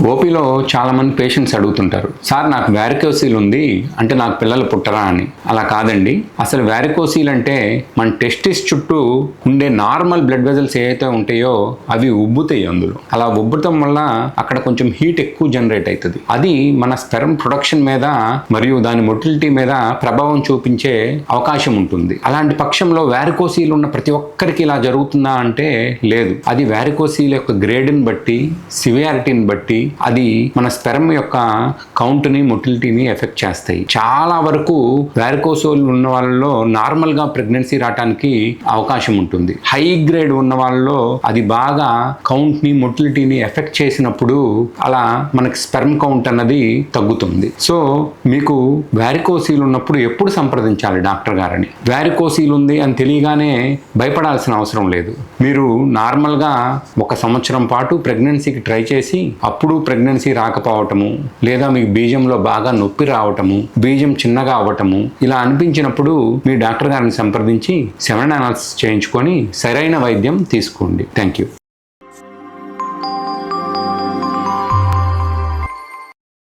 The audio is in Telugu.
ఓపీలో చాలా మంది పేషెంట్స్ అడుగుతుంటారు సార్ నాకు వ్యారికోసీల్ ఉంది అంటే నాకు పిల్లలు పుట్టరా అని. అలా కాదండి. అసలు వ్యారికోసీల్ అంటే మన టెస్టిస్ చుట్టూ ఉండే నార్మల్ బ్లడ్ వెజల్స్ ఏవైతే ఉంటాయో అవి ఉబ్బుతాయి అందులో. అలా ఉబ్బుతం వల్ల అక్కడ కొంచెం హీట్ ఎక్కువ జనరేట్ అవుతుంది. అది మన స్పెరం ప్రొడక్షన్ మీద మరియు దాని మొటిలిటీ మీద ప్రభావం చూపించే అవకాశం ఉంటుంది. అలాంటి పక్షంలో వ్యారికోసీల్ ఉన్న ప్రతి ఒక్కరికి ఇలా జరుగుతుందా అంటే లేదు. అది వ్యారికోసీల్ యొక్క గ్రేడ్ని బట్టి సివియారిటీని బట్టి అది మన స్పెరం యొక్క కౌంట్ని మొటిలిటీని ఎఫెక్ట్ చేస్తాయి. చాలా వరకు వ్యారికోసోల్ ఉన్న వాళ్ళలో నార్మల్గా ప్రెగ్నెన్సీ రావడానికి అవకాశం ఉంటుంది. హై గ్రేడ్ ఉన్న వాళ్ళలో అది బాగా కౌంట్ని మొటిలిటీని ఎఫెక్ట్ చేసినప్పుడు అలా మనకి స్పెర్మ్ కౌంట్ అన్నది తగ్గుతుంది. సో మీకు వ్యారికోసీల్ ఉన్నప్పుడు ఎప్పుడు సంప్రదించాలి డాక్టర్ గారని? వ్యారికోసీల్ ఉంది అని తెలియగానే భయపడాల్సిన అవసరం లేదు. మీరు నార్మల్గా ఒక సంవత్సరం పాటు ప్రెగ్నెన్సీకి ట్రై చేసి అప్పుడు ప్రెగ్నెన్సీ రాకపోవటము లేదా మీకు బీజంలో బాగా నొప్పి రావటము బీజం చిన్నగా అవ్వటము ఇలా అనిపించినప్పుడు మీ డాక్టర్ గారిని సంప్రదించి సెవెన్ అనాలిసిస్ చేయించుకొని సరైన వైద్యం తీసుకోండి. Thank you